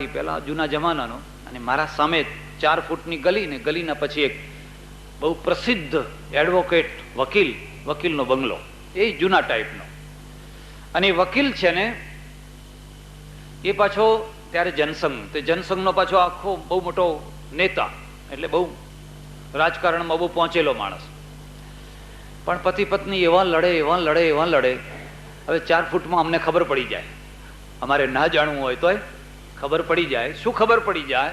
પેલા જૂના જમાનાનો અને મારા સામે ચાર ફૂટની ગલી ને ગલીના પછી એક બહુ પ્રસિદ્ધ એડવોકેટ વકીલ, વકીલનો બંગલો. એ જૂના ટાઈપનો અને વકીલ છે ને, એ પાછો ત્યારે જનસંઘ, તે જનસંઘનો પાછો આખો બહુ મોટો નેતા, એટલે બહુ રાજકારણમાં બહુ પહોંચેલો માણસ. પણ પતિ પત્ની એવા લડે એવા લડે એવા લડે, હવે ચાર ફૂટમાં અમને ખબર પડી જાય. અમારે ના જાણવું હોય તોય ખબર પડી જાય? શું ખબર પડી જાય?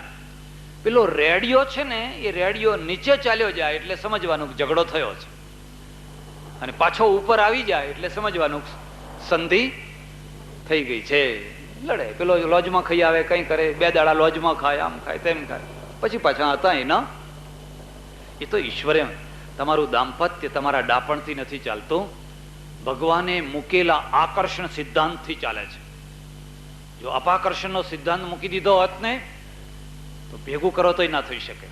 પેલો રેડિયો છે ને, એ રેડિયો નીચે ચાલ્યો જાય એટલે સમજવાનું ઝઘડો થયો છે. અને પાછો ઉપર આવી જાય એટલે સમજવાનું સંધિ થઈ ગઈ છે. લડે. પેલો લોજમાં ખાઈ આવે, કઈ કરે, બે દાડા લોજમાં ખાય, આમ ખાય, તેમ ખાય. પછી પાછા હતા એના. એ તો ઈશ્વરે તમારું દાંપત્ય તમારા ડાપણથી નથી ચાલતું. ભગવાને મૂકેલા આકર્ષણ સિદ્ધાંતથી ચાલે છે. જો અપાકર્ષણનો સિદ્ધાંત મૂકી દીધો હોત ને, તો ભેગું કરો તોય ના થઈ શકે.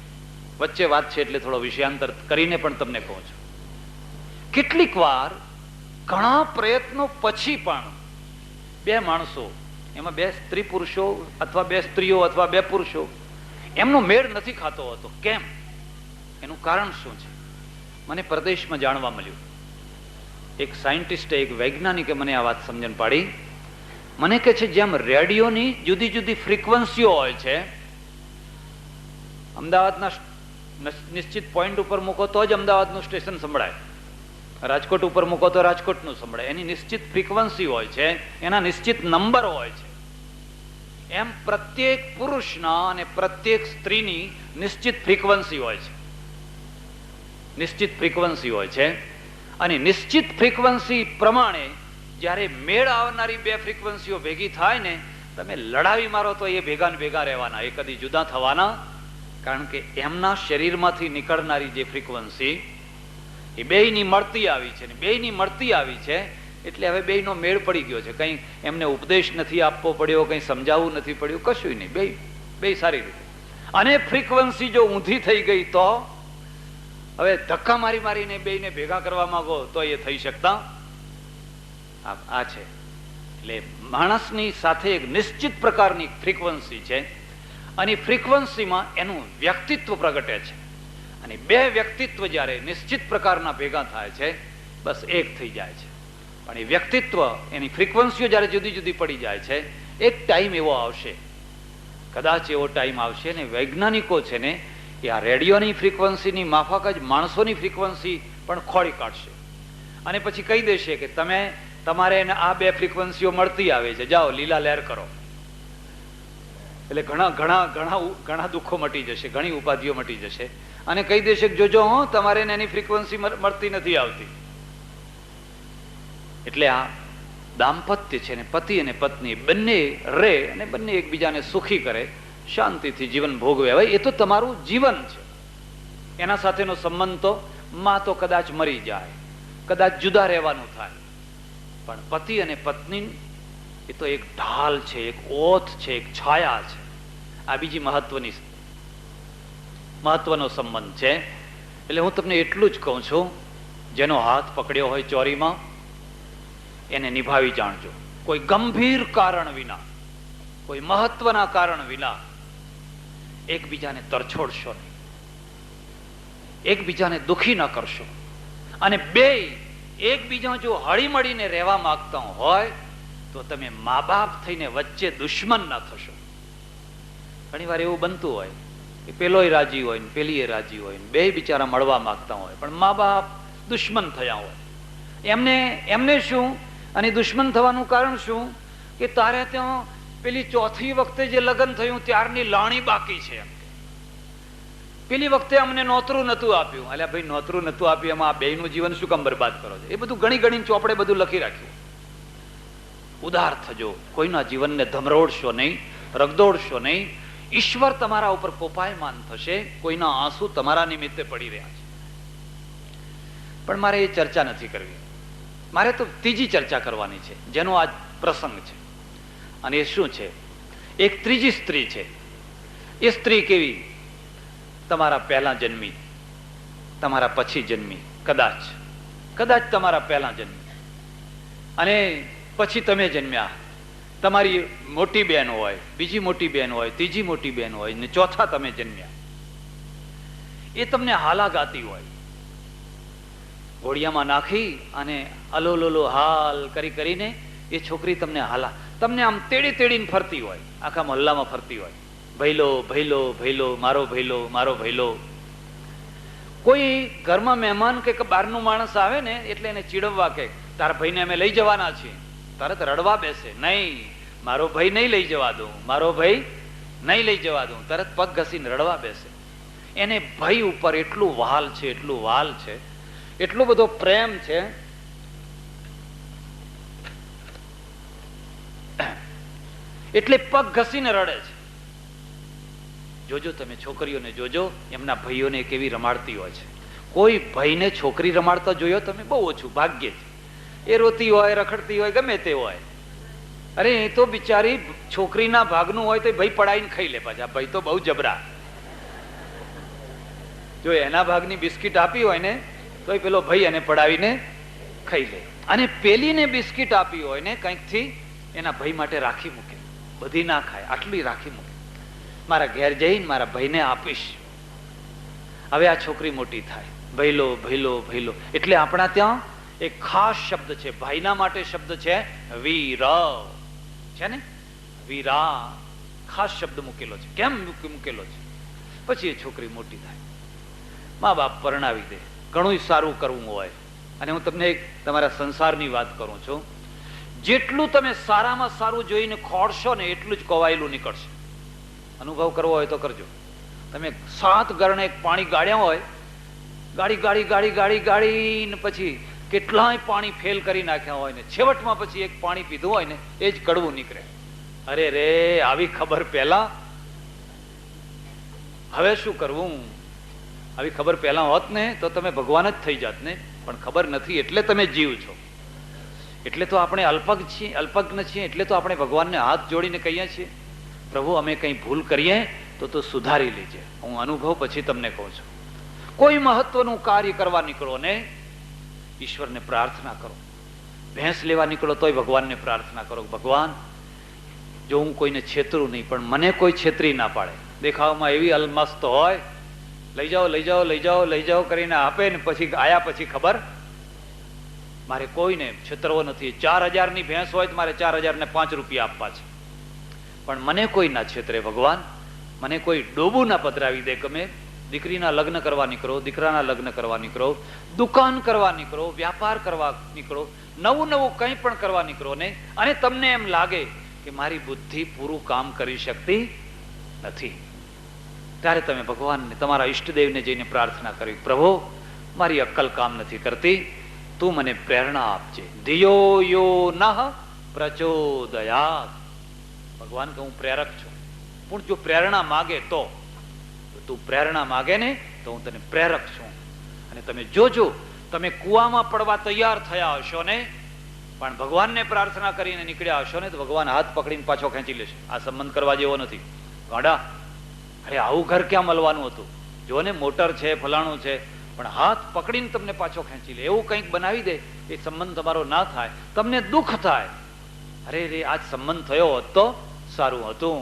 વચ્ચે વાત છે એટલે થોડો વિષયાંતર કરીને પણ તમને કહું છું. કેટલીક વાર ઘણા પ્રયત્નો પછી પણ બે માણસો, એમાં બે સ્ત્રી પુરુષો અથવા બે સ્ત્રીઓ અથવા બે પુરુષો, એમનો મેળ નથી ખાતો હોતો. કેમ? એનું કારણ શું છે? મને પ્રદેશમાં જાણવા મળ્યું. એક સાયન્ટિસ્ટે એક વૈજ્ઞાનિકે મને આ વાત સમજણ પાડી. મને કે છે, જેમ રેડિયોની જુદી જુદી ફ્રીક્વન્સીઓ હોય છે, અમદાવાદના નિશ્ચિત પોઈન્ટ ઉપર મૂકો તો જ અમદાવાદનું સ્ટેશન સંભળાય. રાજકોટ ઉપર મૂકો તો રાજકોટનું સંભળાય. એની નિશ્ચિત ફ્રીક્વન્સી હોય છે, એના નિશ્ચિત નંબર હોય છે. એમ પ્રત્યેક પુરુષના અને પ્રત્યેક સ્ત્રીની નિશ્ચિત ફ્રીક્વન્સી હોય છે. નિશ્ચિત ફ્રીક્વન્સી હોય છે. અને નિશ્ચિત ફ્રીક્વન્સી પ્રમાણે જ્યારે મેળ આવનારી બે ફ્રીક્વન્સીઓ ભેગી થાય ને, તમે લડાવી મારો તો એ ભેગા ભેગા રહેવાના, એ કદી જુદા થવાના? કારણ કે એમના શરીરમાંથી નીકળનારી જે ફ્રીક્વન્સી એ બેયની મળતી આવી છે ને, બેયની મળતી આવી છે, એટલે હવે બેયનો મેળ પડી ગયો છે. કંઈ એમને ઉપદેશ નથી આપવો પડ્યો, કંઈ સમજાવવું નથી પડ્યું કશું નહીં. બે બે સારી રીતે. અને ફ્રીક્વન્સી જો ઊંધી થઈ ગઈ તો, હવે ધક્કા મારી મારીને બેયને ભેગા કરવા માંગો તો એ થઈ શકતા આ છે. એટલે માણસની સાથે એક નિશ્ચિત પ્રકારની ફ્રીક્વન્સી છે અને ફ્રીક્વન્સીમાં એનું વ્યક્તિત્વ પ્રગટે છે. અને બે વ્યક્તિત્વ જ્યારે નિશ્ચિત પ્રકારના ભેગા થાય છે, બસ એક થઈ જાય છે. પણ એ વ્યક્તિત્વ, એની ફ્રીક્વન્સીઓ જ્યારે જુદી જુદી પડી જાય છે, એક ટાઈમ એવો આવશે. કદાચ એવો ટાઈમ આવશે ને વૈજ્ઞાનિકો છે ને, એ આ રેડિયોની ફ્રીક્વન્સીની માફક જ માણસોની ફ્રીક્વન્સી પણ ખોળી કાઢશે. અને પછી કહી દેશે કે તમે તમારે એને આ બે ફ્રીક્વન્સીઓ મળતી આવે છે. જાઓ, લીલા લહેર કરો. એટલે ઘણા ઘણા ઘણા ઘણા દુઃખો મટી જશે, ઘણી ઉપાધિઓ મટી જશે. અને કહી દેશે જોજો, હું, તમારે એની ફ્રીક્વન્સી મળતી નથી આવતી. એટલે આ દાંપત્ય છે ને, પતિ અને પત્ની, બંને રે અને બંને એકબીજાને સુખી કરે, શાંતિથી જીવન ભોગવે. હવે એ તો તમારું જીવન છે. એના સાથેનો સંબંધ તો માં તો કદાચ મરી જાય, કદાચ જુદા રહેવાનું થાય. પણ પતિ અને પત્ની એ તો એક ઢાલ છે, એક ઓથ છે, એક છાયા છે. આ બીજી મહત્વની મહત્વનો સંબંધ છે. એટલે હું તમને એટલું જ કહું છું, જેનો હાથ પકડ્યો હોય ચોરીમાં, એને નિભાવી જાણજો. કોઈ ગંભીર કારણ વિના, કોઈ મહત્વના કારણ વિના, એકબીજાને તરછોડશો નહીં. એકબીજાને દુખી ન કરશો. અને બે એકબીજા જો હળી મળીને રહેવા માંગતા હોય, તો તમે મા બાપ થઈને વચ્ચે દુશ્મન ના થશો. ઘણી વાર એવું બનતું હોય કે પેલોય રાજી હોય ને પેલી રાજી હોય ને બે બિચારા મળવા માંગતા હોય, પણ મા બાપ દુશ્મન થયા હોય. એમને એમને શું? અને દુશ્મન થવાનું કારણ શું? કે તારે ત્યાં પેલી ચોથી વખતે જે લગ્ન થયું, ત્યારની લાણી બાકી છે એમ. પેલી વખતે અમને નોતરું નતું આપ્યું. અલ્યા ભાઈ, નોતરું નતું આપ્યું, એમાં આ બેયનું જીવન શું કામ બરબાદ કરો છો? એ બધું ઘણી ઘણી ચોપડે બધું લખી રાખ્યું. ઉદાર થજો. કોઈના જીવનને ધમરોડશો નહીં, રગદોડશો નહીં. ઈશ્વર તમારા ઉપર કોપાયમાન થશે. કોઈના આંસુ તમારા નિમિત્તે પડી રહ્યા છે. પણ મારે એ ચર્ચા નથી કરવી. મારે તો ત્રીજી ચર્ચા કરવાની છે, જેનો આ પ્રસંગ છે. અને એ શું છે? એક ત્રીજી સ્ત્રી છે. એ સ્ત્રી કેવી? તમારા પહેલા જન્મી. તમારા પછી જન્મી. કદાચ. કદાચ તમારા પહેલા જન્મી. અને પછી તમે જન્મ્યા. તમારી મોટી બેન હોય, બીજી મોટી બેન હોય, ત્રીજી મોટી બેન હોય ને ચોથા તમે જન્મ્યા. એ તમને હાલા ગાતી હોય. ઘોડિયામાં નાખી અને અલોલોલો હાલ કરી કરીને એ છોકરી તમને હાલા તમને આમ તેડી તેડીને ફરતી હોય. આખા મહલ્લામાં ફરતી હોય. ભૈલો ભૈલો ભૈલો, મારો ભૈલો મારો ભૈલો. કોઈ ઘરમાં મહેમાન કે બહારનું માણસ આવે ને, એટલે એને ચીડવવા કે તારા ભાઈને અમે લઈ જવાના છીએ. તરત રડવા બેસે, નહીં, મારો ભાઈ નહીં લઈ જવા દઉં, મારો ભાઈ નહીં લઈ જવા દઉં. તરત પગ ઘસીને રડવા બેસે. એને ભય ઉપર એટલું વાલ છે, એટલું વાલ છે, એટલો બધો પ્રેમ છે. એટલે પગ ઘસીને રડે છે. જોજો, તમે છોકરીઓને જોજો, એમના ભાઈઓને કેવી રમાડતી હોય છે. કોઈ ભાઈને છોકરી રમાડતા જોયો તમે? બહુ ઓછું, ભાગ્યે જ. એ રોતી હોય, રખડતી હોય, ગમે તે હોય. અરે, એ તો બિચારી છોકરીના ભાગનું હોય તો ભાઈ પડાઈને ખાઈ લે પાછા. ભાઈ તો બહુ જબરા. જો એના ભાગની બિસ્કિટ આપી હોય ને તો પેલો ભાઈ એને પડાવીને ખાઈ લે. અને પેલીને બિસ્કિટ આપી હોય ને, કંઈકથી એના ભાઈ માટે રાખી મૂકે. બધી ના ખાય, આટલી રાખી મૂકે. મારા ઘેર જઈને મારા ભાઈને આપીશ. હવે આ છોકરી મોટી થાય. ભૈલો ભૈલો ભૈલો. એટલે આપણા ત્યાં એક ખાસ શબ્દ છે. ભાઈના માટે શબ્દ છે વીર. છે ને? વીરા. ખાસ શબ્દ મૂકેલો છે. કેમ મૂકે- મૂકેલો છે? પછી એ છોકરી મોટી થાય. મા બાપ પરણાવી દે. ઘણું સારું કરવું હોય. અને હું તમને એક તમારા સંસારની વાત કરું છું. જેટલું તમે સારામાં સારું જોઈને ખોડશો ને એટલું જ કોવાયેલું નીકળશે. અનુભવ કરવો હોય તો કરજો. તમે સાત ગરણે એક પાણી ગાળ્યા હોય ગાડી ગાડી ગાડી ગાડી ગાડી ને પછી કેટલાય પાણી ફેલ કરી નાખ્યા હોય ને છેવટમાં પછી એક પાણી પીધું હોય ને એ જ કડવું નીકળે. અરે રે, આવી ખબર પહેલા? હવે શું કરવું? આવી ખબર પહેલા હોત ને તો તમે ભગવાન જ થઈ જાત ને, પણ ખબર નથી એટલે તમે જીવ છો. એટલે તો આપણે અલ્પક છીએ, અલ્પજ્ઞ છીએ, એટલે તો આપણે ભગવાનને હાથ જોડીને કહીએ છીએ. પ્રભુ, અમે કંઈ ભૂલ કરીએ તો તો સુધારી લેજે. હું અનુભવ પછી તમને કહું છું. કોઈ મહત્વનું કાર્ય કરવા નીકળો ને, ઈશ્વરને પ્રાર્થના કરો. ભેંસ લેવા નીકળો તોય ભગવાનને પ્રાર્થના કરો. ભગવાન, જો હું કોઈને છેતરું નહીં, પણ મને કોઈ છેતરી ના પાડે. દેખાવમાં એવી અલમસ્ત હોય, લઈ જાઓ લઈ જાઓ લઈ જાઓ લઈ જાઓ કરીને આપે ને પછી આયા પછી ખબર? મારે કોઈને છેતરવો નથી. ચાર હજારની ભેંસ હોય તો મારે ચાર હજારને પાંચ રૂપિયા આપવા છે. પણ મને કોઈ ના છેતરે, ભગવાન. મને કોઈ ડોબું ના પધરાવી દે ગમે. દીકરીના લગ્ન કરવા નીકળો, દીકરાના લગ્ન કરવા નીકળો, દુકાન કરવા નીકળો, વ્યાપાર કરવા નીકળો, નવું નવું કંઈ પણ કરવા નીકળો ને, અને તમને એમ લાગે કે મારી બુદ્ધિ પૂરું કામ કરી શકતી નથી. ત્યારે તમે ભગવાનને, તમારા ઈષ્ટદેવને જઈને પ્રાર્થના કરવી પ્રભુ, મારી અક્કલ કામ નથી કરતી. તું મને પ્રેરણા આપજે. ધિયો યો નઃ પ્રચોદયાત. ભગવાન કે હું પ્રેરક છું. પણ જો પ્રેરણા માગે તો, તું પ્રેરણા માગે ને, તો હું તને પ્રેરક છું. અને તમે જોજો, તમે કુવામાં પડવા તૈયાર થયા હશો ને, પણ ભગવાનને પ્રાર્થના કરીને નીકળ્યા હશો ને, તો ભગવાન હાથ પકડીને પાછો ખેંચી લેશે. આ સંબંધ કરવા જેવો નથી. ગાડા, અરે આવું ઘર ક્યાં મળવાનું હતું? જો ને મોટર છે, ફલાણું છે, પણ હાથ પકડીને તમને પાછો ખેંચી લે. એવું કંઈક બનાવી દે, એ સંબંધ તમારો ના થાય. તમને દુઃખ થાય. અરે રે, આજ સંબંધ થયો હોત સારું હતું.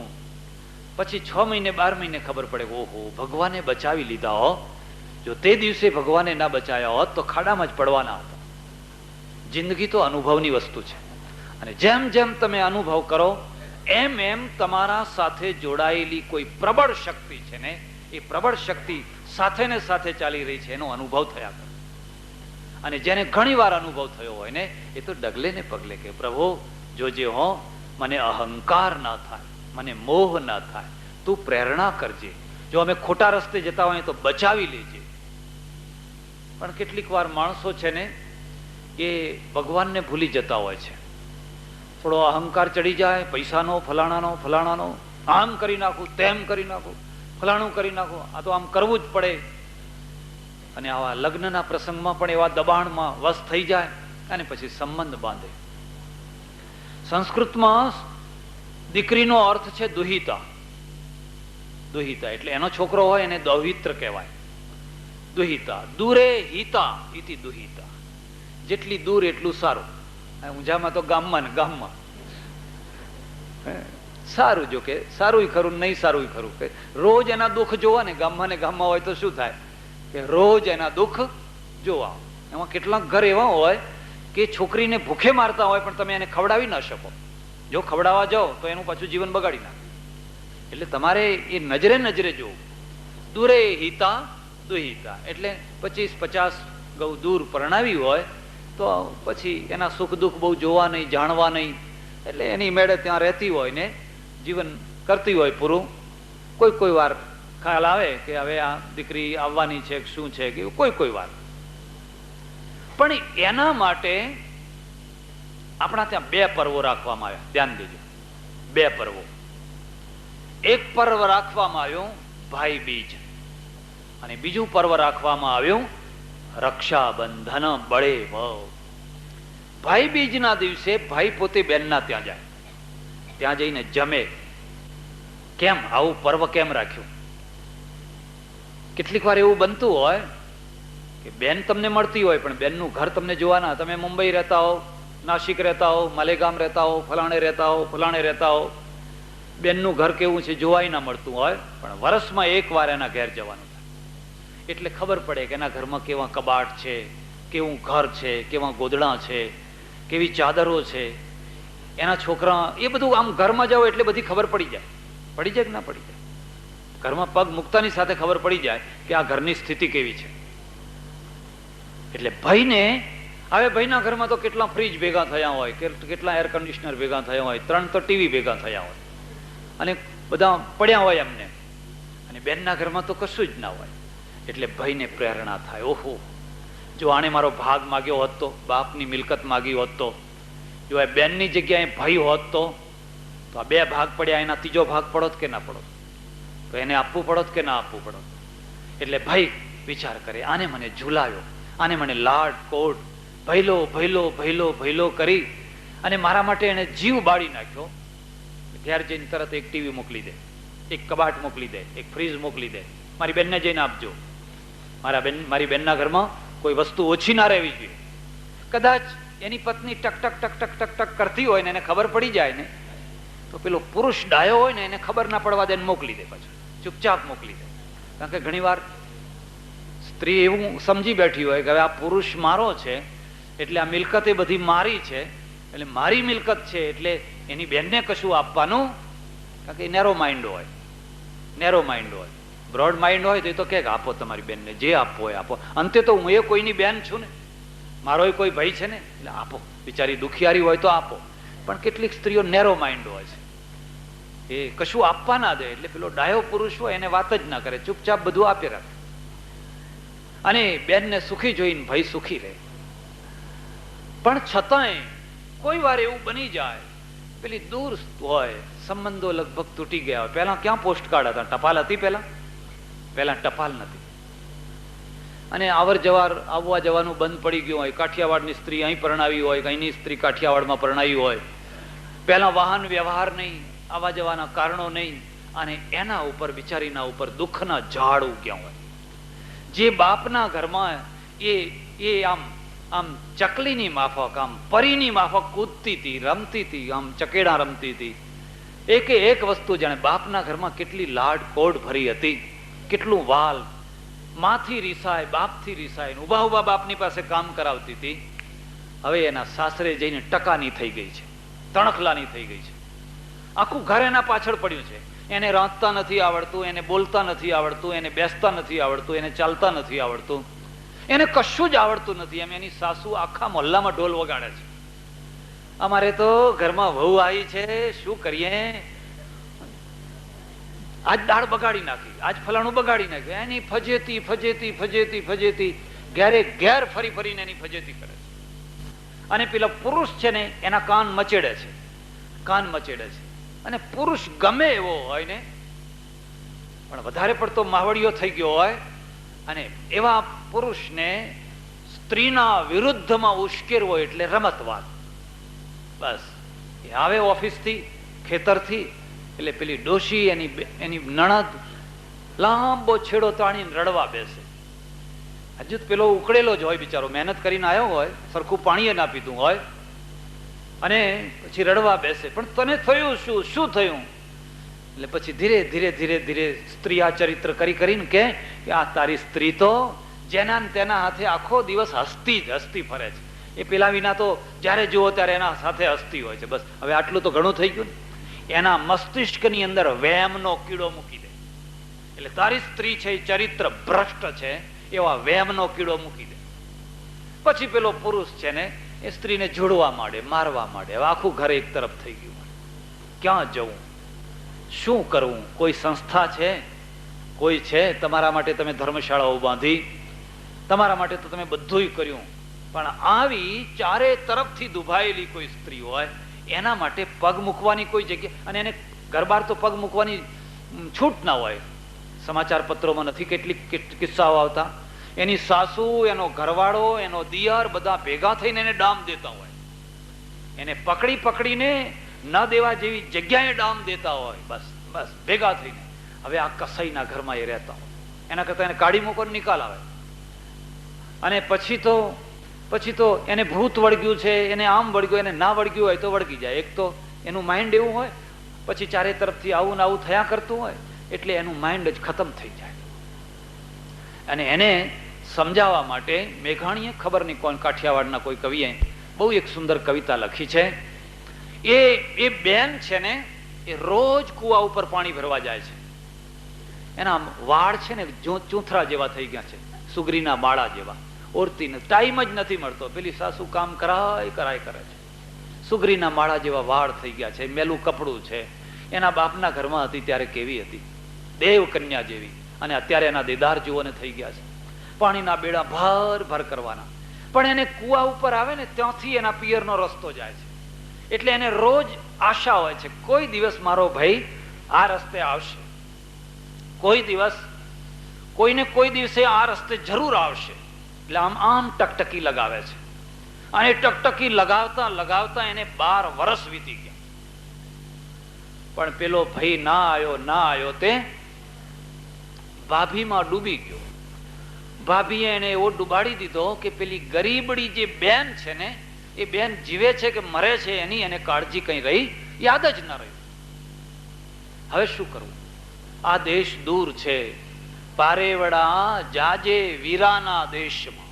પછી છ મહિને, બાર મહિને ખબર પડે, ઓહો, ભગવાને બચાવી લીધા હો. જો તે દિવસે ભગવાને ના બચાવ્યા હોત, તો ખાડામાં જ પડવાના હતા. જિંદગી તો અનુભવની વસ્તુ છે. અને જેમ જેમ તમે અનુભવ કરો, એમ એમ તમારા સાથે જોડાયેલી કોઈ પ્રબળ શક્તિ છે ને, એ પ્રબળ શક્તિ સાથે ને સાથે ચાલી રહી છે, એનો અનુભવ થયા અને જેને ઘણી વાર અનુભવ થયો હોય ને, એ તો ડગલે ને પગલે કે, પ્રભુ, જોજે હો મને અહંકાર ના થાય, મને મોહ ના થાય, તું પ્રેરણા કરજે. જો અમે ખોટા રસ્તે જતા હોય તો બચાવી લેજે. પણ કેટલીક વાર માણસો છે ને એ ભગવાનને ભૂલી જતા હોય છે. થોડો અહંકાર ચડી જાય, પૈસાનો, ફલાણાનો ફલાણાનો, આમ કરી નાખું, તેમ કરી નાખું, ફલાણું કરી નાખું, આ તો આમ કરવું જ પડે. અને આવા લગ્નના પ્રસંગમાં પણ એવા દબાણમાં વશ થઈ જાય અને પછી સંબંધ બાંધે. સંસ્કૃતમાં દીકરીનો અર્થ છે દુહિતા. દુહિતા એટલે એનો છોકરો હોય એને દૌહિત્ર કહેવાય. દુહિતા. દૂરે હિતા ઇતિ દુહિતા. જેટલી દૂર એટલું સારું. ઊંઝામાં તો ગામમાં ને ગામમાં. સારું જો કે, સારું ખરું નહીં સારું ખરું. કે રોજ એના દુઃખ જોવા ને ગામમાં ને ગામમાં હોય તો શું થાય? કે રોજ એના દુઃખ જોવા. એમાં કેટલાક ઘર એવા હોય કે છોકરીને ભૂખે મારતા હોય પણ તમે એને ખવડાવી ન શકો. જો ખવડાવવા જાઓ તો એનું પાછું જીવન બગાડી નાખે. એટલે તમારે એ નજરે નજરે જોવું. દૂરે હિતા, દુહિતા. એટલે પચીસ, પચાસ ગૌ દૂર પરણાવી હોય તો પછી એના સુખ દુઃખ બહુ જોવા નહીં, જાણવા નહીં. એટલે એની મેળે ત્યાં રહેતી હોય ને જીવન કરતી હોય પૂરું. કોઈ કોઈ વાર ખ્યાલ આવે કે હવે આ દીકરી આવવાની છે કે શું છે કે કોઈ કોઈ વાર. પણ એના માટે આપણા ત્યાં બે પર્વો રાખવામાં આવ્યા. ધ્યાન દેજો. બે પર્વો. એક પર્વ રાખવામાં આવ્યું ભાઈ બીજ. અને બીજું પર્વ રાખવામાં આવ્યું રક્ષાબંધન બળે ભાઈ બીજના દિવસે ભાઈ પોતે બેનના ત્યાં જાય. ત્યાં જઈને જમે. કેમ? આવું પર્વ કેમ રાખ્યું? કેટલીક વાર એવું બનતું હોય બેન તમને મળતી હોય, પણ બેનનું ઘર તમને જોવાના. તમે મુંબઈ રહેતા હો, નાસિક રહેતા હો, માલેગામ રહેતા હો, ફલાણે રહેતા હો, ફલાણે રહેતા હો. બેનનું ઘર કેવું છે જોવાય ના મળતું હોય, પણ વર્ષમાં એક વાર એના ઘેર જવાનું થાય. એટલે ખબર પડે કે એના ઘરમાં કેવા કબાટ છે, કેવું ઘર છે, કેવા ગોદડા છે, કેવી ચાદરો છે. એના છોકરા, એ બધું આમ ઘરમાં જાઓ એટલે બધી ખબર પડી જાય. પડી જાય કે ના પડી જાય? ઘરમાં પગ મૂકતાની સાથે ખબર પડી જાય કે આ ઘરની સ્થિતિ કેવી છે. એટલે ભાઈને હવે ભાઈના ઘરમાં તો કેટલા ફ્રીજ ભેગા થયા હોય કેટલા એર કન્ડિશનર ભેગા થયા હોય, ત્રણ તો ટીવી ભેગા થયા હોય, અને બધા પડ્યા હોય એમને. અને બેનના ઘરમાં તો કશું જ ના હોય. એટલે ભાઈને પ્રેરણા થાય. ઓહો, જો આણે મારો ભાગ માગ્યો હોત તો, બાપની મિલકત માગી હોત તો, જો એ બેનની જગ્યાએ ભાઈ હોત તો તો આ બે ભાગ પડ્યા, એના ત્રીજો ભાગ પડોત કે ના પડોત? તો એને આપવું પડોત કે ના આપવું પડોત? એટલે ભાઈ વિચાર કરે. આને મને ઝુલાયો. આને મને લાડ, કોટ, ભૈલો ભૈલો ભૈલો ભૈલો કરી અને મારા માટે એને જીવ બાળી નાખ્યો. ઘેર જઈને તરત એક ટીવી મોકલી દે, એક કબાટ મોકલી દે, એક ફ્રીજ મોકલી દે. મારી બેનને જઈને આપજો. મારા બેન, મારી બેનના ઘરમાં કોઈ વસ્તુ ઓછી ના રહેવી જોઈએ. કદાચ એની પત્ની ટક ટક ટક ટક ટક ટક કરતી હોય ને એને ખબર પડી જાય ને, તો પેલો પુરુષ ડાયો હોય ને એને ખબર ના પડવા દે મોકલી દે પાછું. ચૂપચાપ મોકલી દે. કારણ કે ઘણીવાર સ્ત્રી એવું સમજી બેઠી હોય કે હવે આ પુરુષ મારો છે, એટલે આ મિલકત એ બધી મારી છે, એટલે મારી મિલકત છે, એટલે એની બેનને કશું આપવાનું? કારણ કે નેરો માઇન્ડ હોય. નેરો માઇન્ડ હોય. બ્રોડ માઇન્ડ હોય તો એ તો કે આપો તમારી બેનને, જે આપવો હોય આપો. અંતે તો હું એ કોઈની બેન છું ને. મારો કોઈ ભાઈ છે ને, એટલે આપો. બિચારી દુખિયારી હોય તો આપો. પણ કેટલીક સ્ત્રીઓ નેરો માઇન્ડ હોય છે. એ કશું આપવા ના દે, એટલે પેલો ડાયો પુરુષ હોય એને વાત જ ના કરે, ચૂપચાપ બધું આપી રાખે. અને બેનને સુખી જોઈને ભાઈ સુખી રહે. પણ છતાંય કોઈ વાર એવું બની જાય, પેલી દૂર હોય, સંબંધો લગભગ તૂટી ગયા હોય. પહેલા ક્યાં પોસ્ટ કાર્ડ હતા? ટપાલ હતી પહેલા? પહેલા ટપાલ નથી. અને આવર જવાર, આવવા જવાનું બંધ પડી ગયું હોય, કાઠિયાવાડની સ્ત્રી અહીં પરણાવી હોય, અહીંની સ્ત્રી કાઠિયાવાડમાં પરણાવી હોય. પહેલા વાહન વ્યવહાર નહીં, આવવા જવાના કારણો નહીં, અને એના ઉપર, બિચારીના ઉપર દુઃખના ઝાડ ઉગ્યા હોય. જે બાપના ઘરમાં એ એ આમ આમ ચકલીની માફક, આમ પરીની માફક કૂદતી હતી, રમતી હતી, આમ ચકેડા રમતી હતી. એકે એક વસ્તુ જાણે બાપના ઘરમાં કેટલી લાડ કોડ ભરી હતી. કેટલું વાલ માથી રીસાય, બાપથી રીસાય ઊભા ઊભા બાપની પાસે કામ કરાવતી હતી. હવે એના સાસરે જઈને ટકાની થઈ ગઈ છે, તણખલાની થઈ ગઈ છે. આખું ઘર એના પાછળ પડ્યું છે. એને રાંધતા નથી આવડતું, એને બોલતા નથી આવડતું, એને બેસતા નથી આવડતું, એને ચાલતા નથી આવડતું. એને કશું જ આવડતું નથી. એમ એની સાસુ આખા મહોલ્લામાં ઢોલ વગાડે છે. અમારે તો ઘરમાં વહુ આવી છે, શું કરીએ? આજ દાળ બગાડી નાખી, આજ ફલાણું બગાડી નાખ્યું. એની ફજેતી ફજેતી ફજેતી ફજેતી, ઘેરે ઘેર ફરી ફરીને એની ફજેતી કરે છે. અને પેલા પુરુષ છે ને, એના કાન મચેડે છે. કાન મચેડે છે. અને પુરુષ ગમે એવો હોય ને, પણ વધારે પડતો માવડીયો થઈ ગયો હોય, અને એવા પુરુષને સ્ત્રીના વિરુદ્ધમાં ઉશ્કેરવો એટલે રમતવાદ. બસ, એ આવે ઓફિસથી, ખેતરથી, એટલે પેલી ડોશી એની એની નણદ લાંબો છેડો તાણીને રડવા બેસે. હજુ પેલો ઉકળેલો જ હોય બિચારો, મહેનત કરીને આવ્યો હોય, સરખું પાણીએ ના પીધું હોય અને પછી રડવા બેસે. પણ તને થયું શું? શું થયું? એટલે પછી ધીરે ધીરે ધીરે ધીરે સ્ત્રી આ ચરિત્ર કરી કરીને કે આ તારી સ્ત્રી તો જેના તેના હાથે આખો દિવસ હસતી જ, હસતી ફરે છે. એ પેલા વિના તો જ્યારે જુઓ ત્યારે એના સાથે હસતી હોય છે. બસ, હવે આટલું તો ઘણું થઈ ગયું એના મસ્તિષ્કની અંદર વેમનો કીડો મૂકી દે. એટલે તારી સ્ત્રી છે એ ચરિત્ર ભ્રષ્ટ છે, એવા વેમનો કીડો મૂકી દે. પછી પેલો પુરુષ છે ને એ સ્ત્રીને જોડવા માંડે, મારવા માંડે. આખું ઘર એક તરફ થઈ ગયું. ક્યાં જવું? શું કરવું? કોઈ સંસ્થા છે? કોઈ છે? તમારા માટે તમે ધર્મશાળાઓ બાંધી, તમારા માટે તો તમે બધુંય કર્યું. પણ આવી ચારે તરફથી દુભાયેલી કોઈ સ્ત્રી હોય, એના માટે પગ મૂકવાની કોઈ જગ્યા, અને એને ઘરબાર તો પગ મૂકવાની છૂટ ના હોય. સમાચાર પત્રોમાં નથી કેટલીક કિસ્સાઓ આવતા. એની સાસુ, એનો ઘરવાળો, એનો દિયર બધા ભેગા થઈને એને ડામ દેતા હોય. એને પકડી પકડીને ન દેવા જેવી જગ્યાએ ડામ દેતા હોય. બસ બસ, ભેગા થઈને. હવે આ કસાઈના ઘરમાં એ રહેતા હોય. એના કરતા એને કાઢી મૂકો નિકાલ આવે. અને પછી તો પછી તો એને ભૂત વળગ્યું છે, એને આમ વળગ્યું, એને ના વળગ્યું હોય તો વળગી જાય. એક તો એનું માઇન્ડ એવું હોય, પછી ચારે તરફથી આવું ને આવું થયા કરતું હોય, એટલે એનું માઇન્ડ જ ખતમ થઈ જાય. અને એને સમજાવવા માટે મેઘાણીએ ખબર નહીં કોણ કાઠિયાવાડના કોઈ કવિએ બહુ એક સુંદર કવિતા લખી છે. એ એ બેન છે ને, એ રોજ કુવા ઉપર પાણી ભરવા જાય છે. એના વાળ છે ને ચૂંથરા જેવા થઈ ગયા છે, સુગરીના માળા જેવા. ઓરતી ટાઈમ જ નથી મળતો. પેલી સાસુ કામ કરાય કરાય, કરે છે. સુગરીના માળા જેવા વાળ થઈ ગયા છે, મેલું કપડું છે. એના બાપના ઘરમાં હતી ત્યારે કેવી હતી? દેવ કન્યા જેવી. અને અત્યારે એના દેદાર જુઓને થઈ ગયા છે. પાણીના બેડા ભર ભર કરવાના. પણ એને કુવા ઉપર આવે ને ત્યાંથી એના પિયરનો રસ્તો જાય છે. એટલે એને રોજ આશા હોય છે, કોઈ દિવસ મારો ભાઈ આ રસ્તે આવશે. કોઈ દિવસ, કોઈને કોઈ દિવસે આ રસ્તે જરૂર આવશે. એટલે આમ આમ ટકટકી લગાવે છે. અને ટકટકી લગાવતા લગાવતા એને બાર વર્ષ વીતી ગયા. પણ પેલો ભાઈ ના આવ્યો ના આવ્યો તે ભાભીમાં ડૂબી ગયો. ભાભીએ એને એવો ડુબાડી દીધો કે પેલી ગરીબડી જે બેન છે ને, એ બેન જીવે છે કે મરે છે એની એને કાળજી કઈ રહી? યાદ જ ન રહી હવે શું કરવું? આ દેશ દૂર છે. પારેવડા જાજે વીરાના દેશમાં.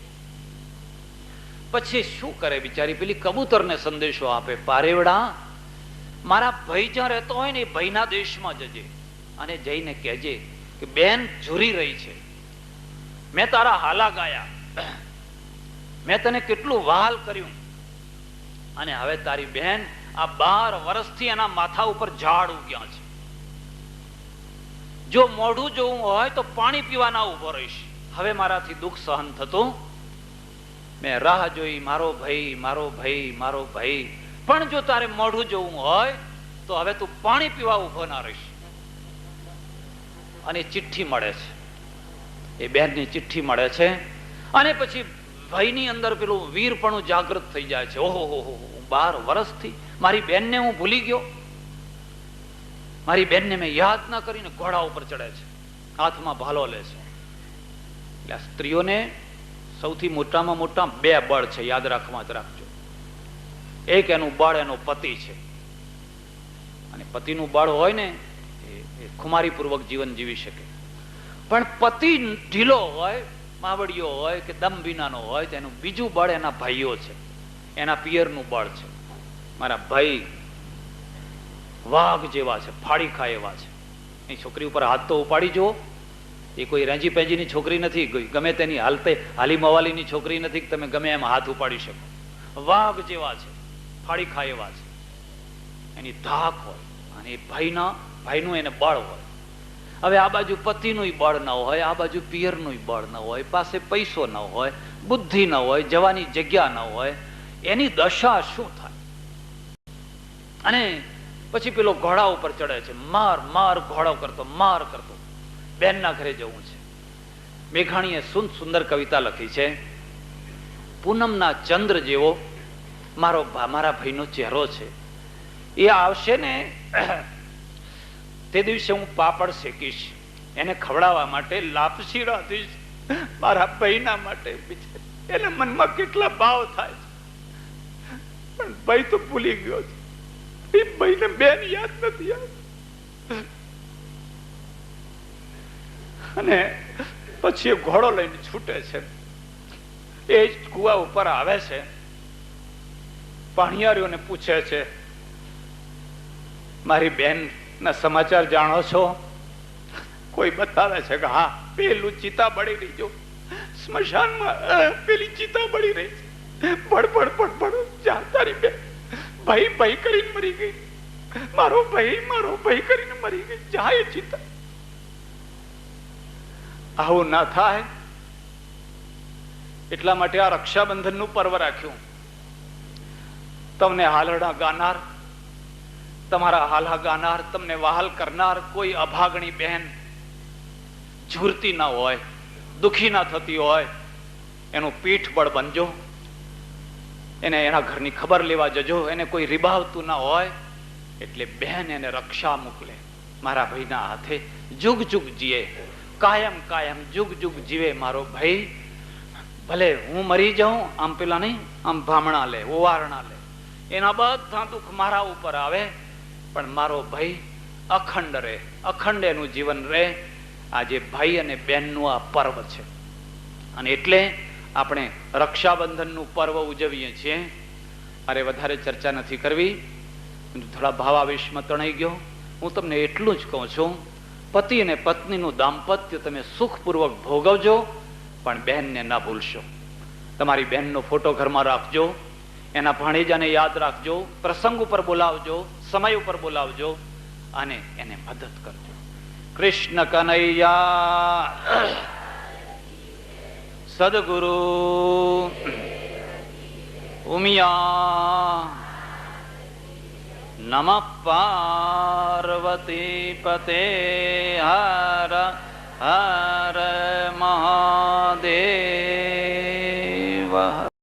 પછી શું કરે બિચારી? પેલી કબૂતરને સંદેશો આપે, પારેવડા, મારા ભાઈ જ્યાં રહેતો હોય ને એ ભાઈના દેશમાં જજે. અને જઈને કહેજે કે, બેન ઝૂરી રહી છે. મેં તારા હાલા ગાયા. મેં તને કેટલું વહાલ કર્યું. અને હવે તારી બહેન આ બાર વર્ષથી એના માથા ઉપર ઝાડ ઉગ્યા છે. જો મોઢું જોવું હોય તો પાણી પીવાના ઊભો રહીશ. હવે મારાથી દુઃખ સહન થતું? મેં રાહ જોઈ, મારો ભાઈ મારો ભાઈ મારો ભાઈ. પણ જો તારે મોઢું જોવું હોય તો હવે તું પાણી પીવા ઊભો ના રહીશ. અને ચિઠ્ઠી મળે છે. એ બેનની ચિઠ્ઠી મળે છે. અને પછી ભયની અંદર પેલું વીરપણું જાગૃત થઈ જાય છે. ઓહો, હો બાર વર્ષથી મારી બેનને હું ભૂલી ગયો. મારી બેનને મેં યાદ ના કરીને ઘોડા ઉપર ચડે છે. હાથમાં ભાલો લે છે. એટલે સ્ત્રીઓને સૌથી મોટામાં મોટા બે બળ છે. યાદ રાખવા જ રાખજો. એક એનું બળ એનો પતિ છે. અને પતિનું બળ હોય ને એ ખુમારીપૂર્વક જીવન જીવી શકે. પણ પતિ ઢીલો હોય માવડીયો હોય કે દમ વિનાનો હોય તેનું બીજું બળ એના ભાઈઓ છે. એના પિયરનું બળ છે. મારા ભાઈ વાઘ જેવા છે ફાડી ખા એવા છે. એ છોકરી ઉપર હાથ તો ઉપાડી જુઓ. એ કોઈ રેંજી પેંજીની છોકરી નથી ગમે તેની હાલતે હાલી મવાલીની છોકરી નથી તમે ગમે એમ હાથ ઉપાડી શકો. વાઘ જેવા છે ફાડી ખા એવા છે. એની ધાક હોય અને એ ભાઈના, ભાઈનું એને બળ હોય. હવે આ બાજુ પતિનું બળ ન હોય, આ બાજુ પિયરનું બળ ન હોય, પાસે પૈસો ન હોય, બુદ્ધિ ન હોય, જવાની જગ્યા ન હોય, એની દશા શું થાય? અને પછી પેલો ઘોડા ઉપર ચડે છે, માર માર, ઘોડો કરતો, માર કરતો. બેનના ઘરે જવું છે. મેઘાણીએ સુંદ સુંદર કવિતા લખી છે, પૂનમના ચંદ્ર જેવો મારો મારા ભાઈનો ચહેરો છે. એ આવશે ને તે દિવસે હું પાપડ શેકીશ. એને ખવડાવવા માટે લાપસી રાધીશ. મારા ભાઈના માટે એને મનમાં કેટલા ભાવ થાય પણ ભાઈ તો ભૂલી ગયો છે. એ ભાઈને બેન યાદ નથી અને પછી એ ઘોડો લઈને છૂટે છે. એ જ કુવા ઉપર આવે છે. પાણીયારીઓને પૂછે છે, મારી બેન ના, સમાચાર જાણો છો? કોઈ બતાવે છે કે હા, પેલું ચિતા બળી રહી, જો સ્મશાનમાં પેલી ચિતા બળી રહી છે. ભડભડ ભડભડ જા તારી બેન ભાઈ ભાઈ કરીને મરી ગઈ. મારો ભાઈ મારો ભાઈ કરીને મરી ગઈ. જાય ચિતા. આવું ના થાય. એટલા માટે આ રક્ષાબંધનનું પર્વ રાખ્યું. તમને હાલરડા ગાનાર તમારા હાલા ગાનાર તમને વહાલ કરનાર કોઈ અભાગણી બહેન ઝૂરતી ના હોય, દુખી ના થતી હોય, એનું પીઠ બળ બનજો. એને એના ઘરની ખબર લેવા જજો. એને કોઈ રીબાવતું ના હોય, એટલે બહેન એને રક્ષા મોકલે. મારા ભાઈના હાથે જુગ જુગ જીએ. કાયમ કાયમ જુગ જુગ જીવે મારો ભાઈ. ભલે હું મરી જાઉં, આમ પેલા નહીં, આમ ભામણા લે, ઓવારણા લે. એના બધા દુઃખ મારા ઉપર આવે. પણ મારો ભાઈ અખંડ રહે અખંડ એનું જીવન રહે. આજે ભાઈ અને બહેનનું આ પર્વ છે. અને એટલે આપણે રક્ષાબંધનનું પર્વ ઉજવીએ છીએ. અરે વધારે ચર્ચા નથી કરવી. થોડા ભાવાવેશમાં તણાઈ ગયો. હું તમને એટલું જ કહું છું. પતિ અને પત્નીનું દાંપત્ય તમે સુખપૂર્વક ભોગવજો, પણ બહેનને ના ભૂલશો. તમારી બહેનનો ફોટો ઘરમાં રાખજો. એના ભાણેજાને યાદ રાખજો. પ્રસંગ ઉપર બોલાવજો. સમય ઉપર બોલાવજો અને એને મદદ કરજો. કૃષ્ણ કનૈયા, સદગુરુ, ઉમિયા, નમ પાર્વતી પતે, હર હર મહાદેવ.